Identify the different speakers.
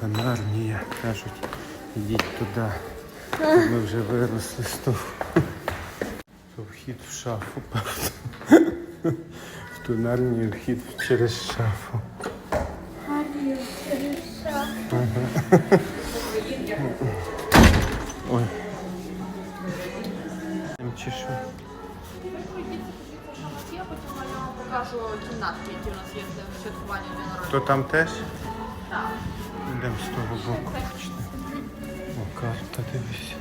Speaker 1: Та Нарнія. Кажуть, йдіть туди. Ми вже виросли з того. Вхід в шафу, правда. В ту Нарнію вхід через шафу.
Speaker 2: Гарно, хорошо.
Speaker 1: Ой. Там Чи що?
Speaker 3: Я потім вам покажу кімнатки, які у нас є для святкування дня народження.
Speaker 1: То там теж?
Speaker 3: Так.
Speaker 1: Йдемо з того боку. О, карта дивись.